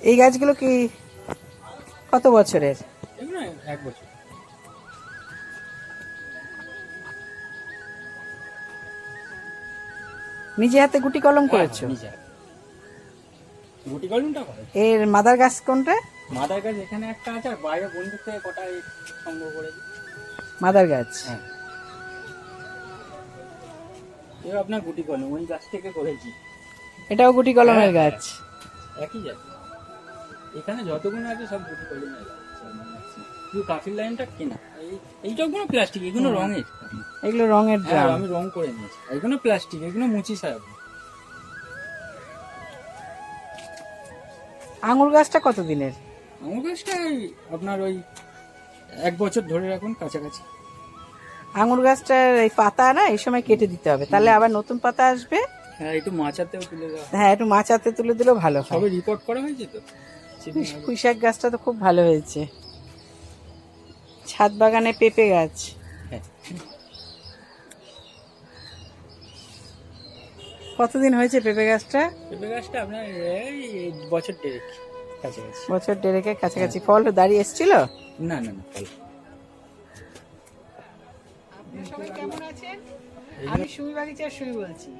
এই গাছগুলো কি কত বছরের? এক বছর। নিজে হাতে গুটি কলম করেছ? হ্যাঁ, গুটি কলমটা করে। এর মাদার গাছ কোনটা? মাদার গাছ এখানে একটা আছে আর বাইরে বন্ধুর থেকে কটা সংগ্রহ করেছি। মাদার গাছ। হ্যাঁ। এবার আপনার গুটি কলম ওই গাছ থেকে করেছি। এটাও গুটি কলমের হ্যাঁ, গাছ। একই জায়গা এখানে যতগুলো আছে সব গুটি গাছ শুধু কাফির লাইনটা কেনা? এই এইটাগুলো প্লাস্টিক এগুলো রঙের। এগুলো রঙের হ্যাঁ ড্রাম। আমি রং করে নিয়েছি। এগুলো প্লাস্টিক এগুলো মুচি সারাবো আঙুর গাছটা কত দিনের আমার গাছটা আপনার ওই এক বছর ধরে রাখুন কাছাকাছি। আঙুর গাছটার এই পাতা না এই সময় কেটে দিতে হবে। তাহলে আবার নতুন পাতা আসবে? হ্যাঁ একটু মাচাতেও তুলে হ্যাঁ একটু মাচাতে তুলে দিলেও ভালো সবে রিপোর্ট করা হয়েছে তো? আগে- পুঁই শাক গাছটা তো খুব ভালো হয়েছে। ছাদ বাগানে পেঁপে গাছ। হ্যাঁ। কতদিন হয়েছে পেঁপে গাছটা? পেঁপে গাছটা আপনার এই বছর দেড়েক কাছাকাছি। বছর দেড়েকের কাছাকাছি। ফল দাঁড়িয়ে এসেছিল? না না না ফল। সবাই কেমন আছেন? আমি সুমি বাগিচার সুমি বলছি।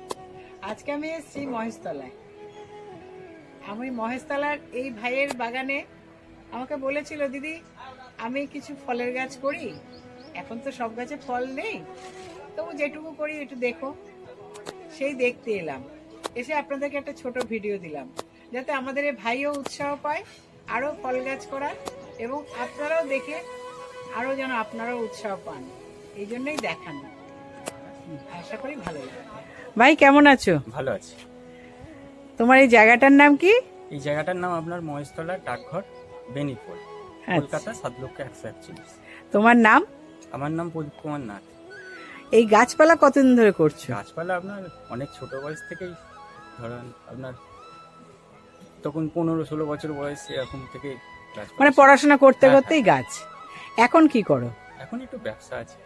আজকে আমি এসেছি মহেশতলায়। আমি মহেশতলার এই ভাইয়ের বাগানে আমাকে বলেছিল দিদি আমি কিছু ফলের গাছ করি এখন তো সব গাছে ফল নেই। তবু যেটুকু করি একটু দেখো। সেই দেখতে এলাম। এসে আপনাদেরকে একটা ছোট ভিডিও দিলাম যাতে আমাদের এই ভাইও উৎসাহ পায় আরও ফল গাছ করার এবং আপনারাও দেখে আরও যেন আপনারাও উৎসাহ পান। এই জন্যই দেখান। আশা করি ভালো ভাই কেমন আছো? ভালো আছে। তোমার এই জায়গাটার নাম কি? এই জায়গাটার নাম আপনার মহেশতলা ডাকঘর বেনিপুর আচ্ছা। কলকাতা সাত লক্ষ একশো একচল্লিশ তোমার নাম? আমার নাম প্রদীপ কুমার নাথ। এই গাছপালা কতদিন ধরে করছ? গাছপালা আপনার অনেক ছোট বয়স থেকেই ধরেন আপনার তখন পনেরো ষোলো বছর বয়স এরকম থেকে মানে পড়াশোনা করতে হ্যাঁ, করতেই গাছ। এখন কি করো? এখন একটু ব্যবসা আছে।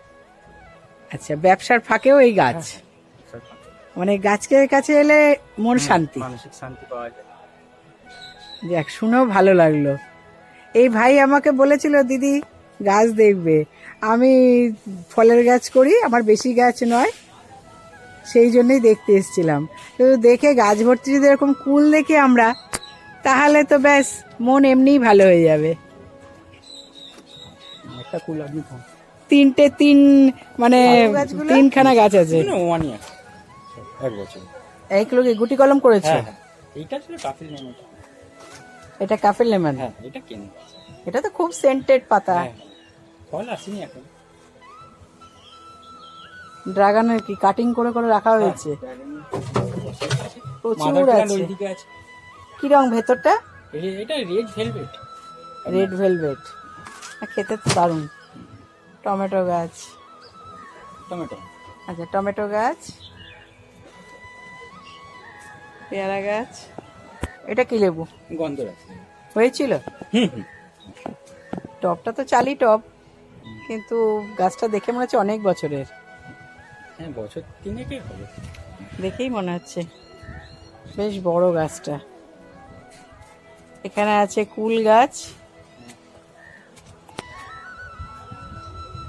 আচ্ছা ব্যবসার ফাঁকেও এই গাছ। হ্যাঁ। মানে গাছের কাছে এলে মন শান্তি। মানসিক শান্তি পাওয়া যায়। দেখ শুনেও ভালো লাগল। এই ভাই আমাকে বলেছিল দিদি গাছ দেখবে। আমি ফলের গাছ করি আমার বেশি গাছ নয়। সেই জন্যই দেখতে এসেছিলাম। তো দেখে গাছ ভর্তি যদি এরকম কুল দেখি আমরা তাহলে তো ব্যাস মন এমনিই ভালো হয়ে যাবে। তিনটে তিন মানে তিনখানা গাছ আছে। এক বছর। এইগুলো কি গুটি কলম করেছ? হ্যাঁ হ্যাঁ। এইটা ছিল কাফিল নেম এটা কাফের লেমন হ্যাঁ এটা কেন এটা তো খুব সেন্টেড পাতা। হ্যাঁ ফল আসেনি এখন। ড্রাগনের কি কাটিং করে করে রাখা হয়েছে? প্রচুর আছে। কি রং ভেতরটা? এটা রেড ভেলভেট রেড ভেলভেট খেতে তো দারুণ। টমেটো গাছ। টমেটো। আচ্ছা টমেটো গাছ। পেয়ারা গাছ। এটা কি লেবু? গন্ধরাজ হয়েছিল? হুম হুম। টবটা তো চালি টব কিন্তু গাছটা দেখে মনে হচ্ছে অনেক বছরের। হ্যাঁ বছর তিনেকে হবে। দেখেই মনে হচ্ছে। বেশ বড় গাছটা। এখানে আছে কুল গাছ।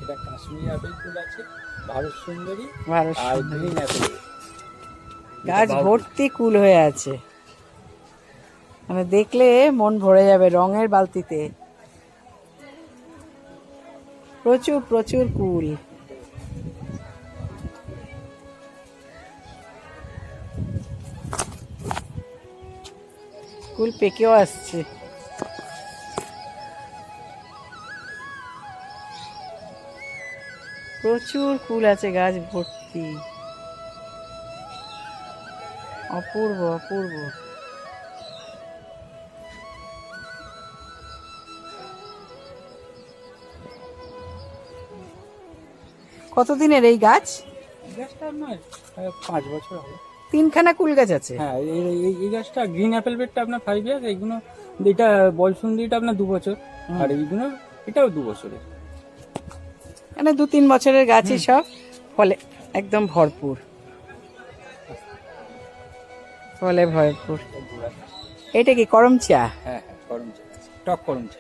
এটা কাশ্মীরি আপেল ফুল আছে ভারত সুন্দরী ভারত আর সুন্দরী। গ্রিন অ্যাপেল গাছ ভর্তি কুল হয়ে আছে। মানে দেখলে মন ভরে যাবে রঙের বালতিতে। প্রচুর প্রচুর কুল। কুল পেকেও আসছে। প্রচুর কুল আছে গাছ ভর্তি। অপূর্ব অপূর্ব। কতদিনের এই গাছ? গাছটা আপনার পাঁচ বছর হবে। তিনখানা কুল গাছ আছে? হ্যাঁ এই এই- এই গাছটা গ্রিন অ্যাপেল বেডটা আপনার ফাইভ ইয়ার্স এইগুলো এটা বলসুন্দিটা আপনার দু বছর। আর এইগুলো এটাও দু বছরের মানে দু তিন বছরের গাছই সব ফলে একদম ভরপুর। ফলে ভরপুর এটা কি করম চা? হ্যাঁ হ্যাঁ টক করম চা।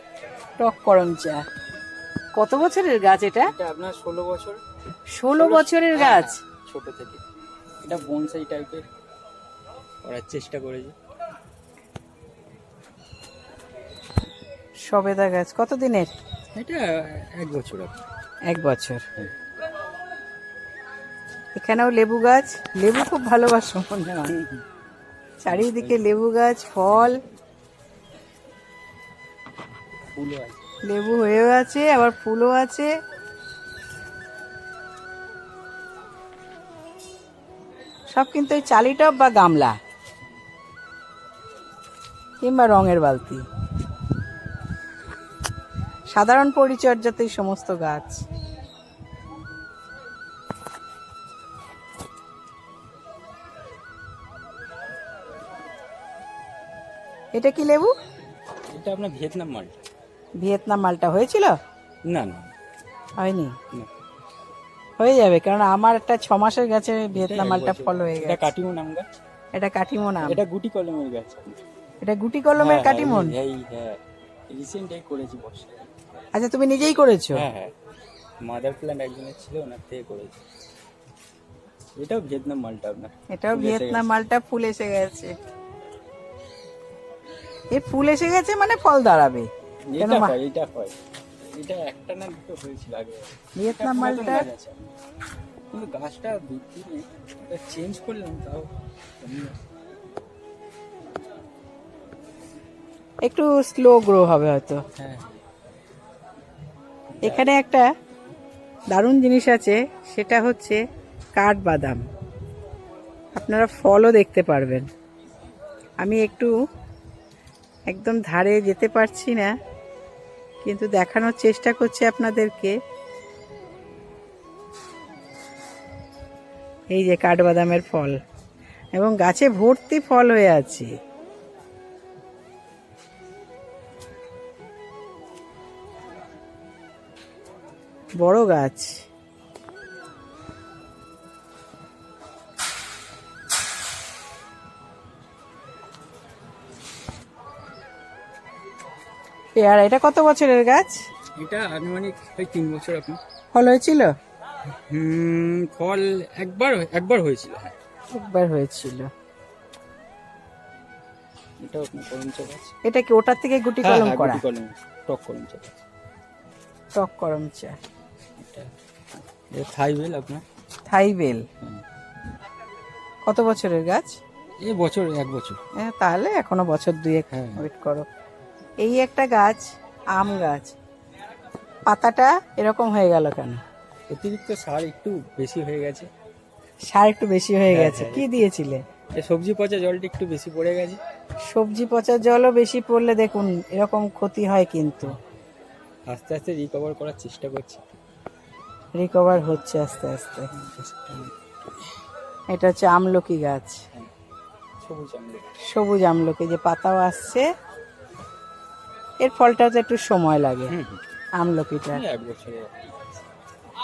টক করম চা। কত বছরের গাছ এটা? এটা আপনার ষোলো বছর। ষোলো বছরের হ্যাঁ, গাছ? হ্যাঁ, ছোট থেকে। এটা বনসাই টাইপের। করার চেষ্টা করেছি। সবেদা গাছ কত দিনের এটা এক বছর এক বছর। এখানেও লেবু গাছ? লেবু খুব ভালোবাসো মনে হয়। চারিদিকে লেবু গাছ, ফল। লেবু হয়েও আছে, আবার ফুলও আছে। সব কিন্তু ওই চালি টপ বা গামলা কিংবা রঙের বালতি। সাধারণ পরিচর্যাতেই সমস্ত গাছ। এটা কি লেবু? এটা আপনার ভিয়েতনাম মাল ভিয়েতনাম মালটা হয়েছিল? না না। হয়নি। হয়ে যাবে কারণ আমার একটা ছ মাসের গাছে ভিয়েতনাম মালটা ফল হয়ে গেছে এটা গেছে। কাটিমন আম গাছ? এটা কাটিমো নাম এটা গুটি কলমের গাছ। এটা গুটি কলমের হ্যাঁ, কাটিমন? হ্যাঁ, এই হ্যাঁ। রিসেন্ট এই করেছি বর্ষায়। আচ্ছা তুমি নিজেই করেছ? হ্যাঁ হ্যাঁ। মাদার প্ল্যান্ট একজনের ছিল ওনার থেকে করেছি। এটাও ভিয়েতনাম মালটা আপনার। এটাও ভিয়েতনাম মালটা ফুল এসে গেছে। এ ফুল এসে গেছে মানে ফল দাঁড়াবে। এটা হয় এটা হয়। এটা একটা না দুটো হয়েছিল আগে। ভিয়েতনাম মালটা কিন্তু গাছটা বৃদ্ধি নেই চেঞ্জ করলাম তাও একটু স্লো গ্রো হবে হয়তো। হ্যাঁ। এখানে একটা দারুণ জিনিস আছে সেটা হচ্ছে কাঠবাদাম। আপনারা ফলও দেখতে পারবেন। আমি একটু একদম ধারে যেতে পারছি না, কিন্তু দেখানোর চেষ্টা করছি আপনাদেরকে। এই যে কাঠবাদামের ফল, এবং গাছে ভর্তি ফল হয়ে আছে। বড় গাছ। পেয়ারা এটা কত বছরের গাছ? এটা আনুমানিক ওই তিন বছর আপনি। ফল হয়েছিল? হুম ফল একবার একবার হয়েছিল হ্যাঁ। একবার হয়েছিল। আপনার করমচা গাছ এটা কি ওটার থেকে গুটি হ্যাঁ, কলম হ্যাঁ, করা? কলম টক করমচা গাছ টক করম চা। এটা এটা থাইবেল আপনার? থাই বেল কত বছরের গাছ? এই বছর এক বছর। হ্যাঁ তাহলে এখনও বছর দুয়েক। ওয়েট করো। এই একটা গাছ আম গাছ। পাতাটা এরকম হয়ে গেল কেন? অতিরিক্ত সার একটু বেশি হয়ে গেছে। সার একটু বেশি হয়ে হ্যাঁ, গেছে। হ্যাঁ। কি দিয়েছিলে? সবজি পচা জলটা একটু বেশি পড়ে গেছে। সবজি পচা জলও বেশি পড়লে দেখুন এরকম ক্ষতি হয় কিন্তু। আস্তে আস্তে রিকভার করার চেষ্টা করছি। রিকভার হচ্ছে আস্তে আস্তে। এটা হচ্ছে আমলকি গাছ। সবুজ আমলে সবুজ আমলকি যে পাতাও আসছে এর ফলটা তো একটু সময় লাগে। আমলকিটা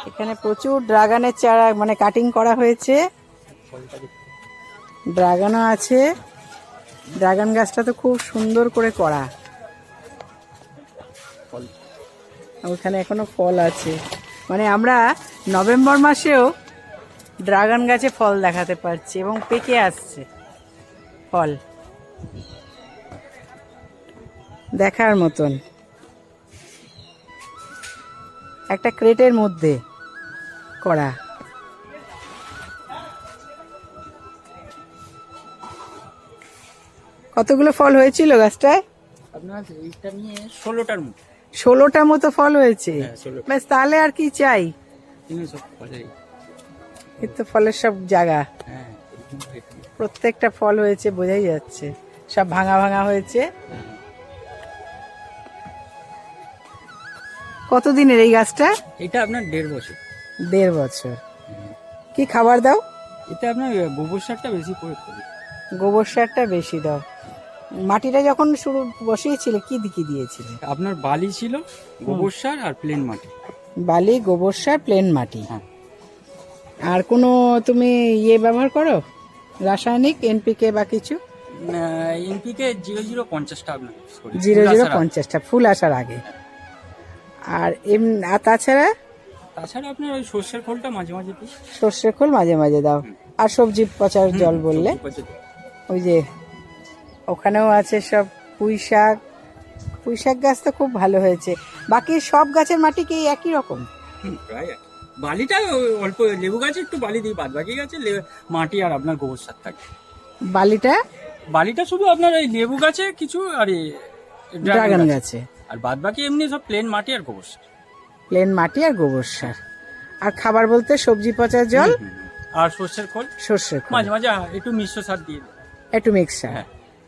এখানে প্রচুর ড্রাগনের চারা মানে কাটিং করা হয়েছে। ড্রাগনও আছে। ড্রাগন গাছটা তো খুব সুন্দর করে করা। ওখানে এখনও ফল আছে। মানে আমরা নভেম্বর মাসেও ড্রাগন গাছে ফল দেখাতে পারছি এবং পেকে আসছে। ফল। দেখার মতন। একটা ক্রেটের মধ্যে করা। কতগুলো ফল হয়েছিল গাছটায়? আপনার এইটা নিয়ে ষোলোটার মতো। ষোলোটা মতো ফল হয়েছে? হ্যাঁ ব্যাস তাহলে আর কি চাই? সব ফলের সব জায়গা। হ্যাঁ। প্রত্যেকটা ফল হয়েছে বোঝাই যাচ্ছে। সব ভাঙা ভাঙা হয়েছে। কতদিনের এই গাছটা? এটা আপনার দেড় বছর। দেড় বছর। কি খাবার দাও? এটা আপনার গোবর সারটা বেশি প্রয়োগ করি। গোবর সারটা বেশি দাও। মাটিটা যখন শুরু বসিয়েছিলে কি দিকে দিয়েছিলে? আপনার বালি ছিল গোবর সার আর প্লেন মাটি। বালি গোবর সার প্লেন মাটি। হ্যাঁ। আর কোনো তুমি ইয়ে ব্যবহার করো? রাসায়নিক এনপিকে বা কিছু? এনপিকে জিরো জিরো পঞ্চাশটা আপনার জিরো জিরো পঞ্চাশটা ফুল আসার আগে। আর এম আর তাছাড়া? তাছাড়া আপনার ওই সর্ষের খোলটা মাঝে মাঝে দিই। সর্ষে খোল মাঝে মাঝে দাও। আর সবজি পচার জল বললে। ওই যে ওখানেও আছে সব পুঁই শাক। পুঁই শাক গাছ তো খুব ভালো হয়েছে। বাকি সব গাছের মাটি কি একই রকম? প্রায় বালিটা অল্প লেবু গাছে একটু বালি দিই বাদ বাকি গাছে মাটি আর আপনার গোবর সার থাকে। বালিটা? বালিটা শুধু আপনার এই লেবু গাছে কিছু আর ড্রাগন গাছে। আর বাদ বাকি এমনি সব প্লেন মাটি আর গোবর সার। প্লেন মাটি আর গোবর সার। আর খাবার বলতে সবজি পচার জল। আর সর্ষের খোল। সর্ষের খোল। মাঝে মাঝে একটু মিশ্র সার দিয়ে। একটু মিক্সার। হ্যাঁ।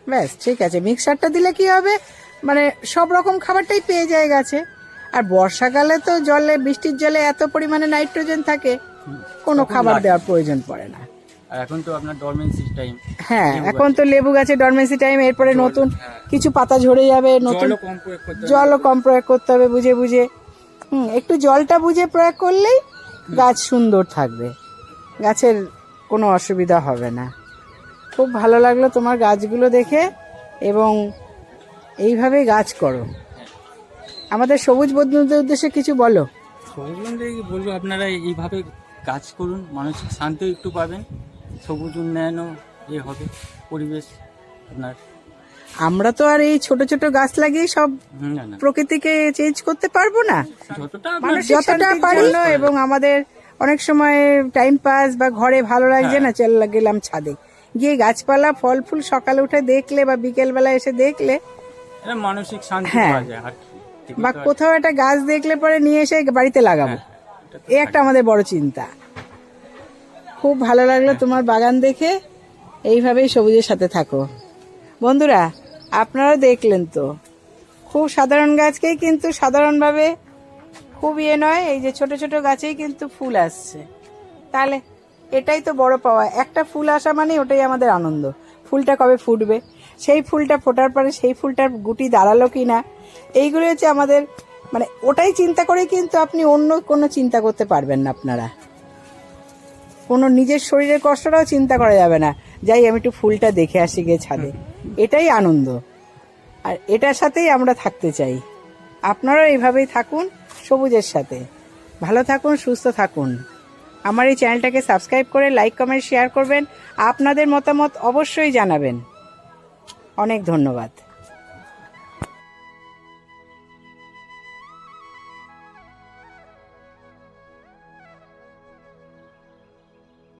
ব্যাস ঠিক আছে। মিক্সারটা দিলে কি হবে? মানে সব রকম খাবারটাই পেয়ে যায় গাছে। আর বর্ষাকালে তো জলে বৃষ্টির জলে এত পরিমাণে নাইট্রোজেন থাকে। কোনো খাবার দেওয়ার প্রয়োজন পড়ে না। আর এখন তো আপনার ডরমেন্সি টাইম হ্যাঁ এখন তো লেবু গাছে ডরমেন্সি টাইম এরপরে নতুন হ্যাঁ। কিছু পাতা ঝরে যাবে নতুন জলও কম প্রয়োগ করতে হবে। বুঝে বুঝে। হুম একটু জলটা বুঝে প্রয়োগ করলেই গাছ সুন্দর থাকবে। গাছের কোনো অসুবিধা হবে না। খুব ভালো লাগল তোমার গাছগুলো দেখে এবং এইভাবেই গাছ করো। আমাদের সবুজ বন্ধুদের উদ্দেশ্যে কিছু বলো। সবুজ বন্ধু বলব? আপনারা এইভাবে কাজ করুন মানসিক শান্তি একটু পাবেন। সবুজ উন্নয়নও এ হবে পরিবেশ আপনার। আমরা তো আর এই ছোট ছোট গাছ লাগিয়ে সব না না। প্রকৃতিকে চেঞ্জ করতে পারব না। যতটা আপনার মানুষ যতটা পারি এবং আমাদের অনেক সময় টাইম পাস বা ঘরে ভালো লাগছে না চল গেলাম ছাদে। গিয়ে গাছপালা ফল ফুল সকালে উঠে দেখলে বা বিকেল বেলা এসে দেখলে এটা মানসিক শান্তি হ্যাঁ। পাওয়া যায় আর কি। বা কোথাও একটা গাছ দেখলে পরে নিয়ে এসে বাড়িতে লাগাবো। হ্যাঁ, তো এই একটা আমাদের বড় চিন্তা। খুব ভালো লাগল তোমার বাগান দেখে। এইভাবেই সবুজের সাথে থাকো। বন্ধুরা আপনারা দেখলেন তো। খুব সাধারণ গাছকেই কিন্তু সাধারণভাবে খুব ইয়ে নয় এই যে ছোট ছোট গাছেই কিন্তু ফুল আসছে। তাহলে এটাই তো বড় পাওয়া। একটা ফুল আসা মানে ওটাই আমাদের আনন্দ। ফুলটা কবে ফুটবে? সেই ফুলটা ফোটার পরে সেই ফুলটার গুটি দাঁড়াল কি না এইগুলো হচ্ছে আমাদের মানে ওটাই চিন্তা করে কিন্তু আপনি অন্য কোনো চিন্তা করতে পারবেন না আপনারা। কোনো নিজের শরীরের কষ্টটাও চিন্তা করা যাবে না। যাই, আমি একটু ফুলটা দেখে আসি গিয়ে ছাদে। এটাই আনন্দ। আর এটার সাথেই আমরা থাকতে চাই। আপনারাও এইভাবেই থাকুন, সবুজের সাথে। ভালো থাকুন, সুস্থ থাকুন। আমার এই চ্যানেলটাকে সাবস্ক্রাইব করে লাইক, কমেন্ট, শেয়ার করবেন। আপনাদের মতামত অবশ্যই জানাবেন। অনেক ধন্যবাদ।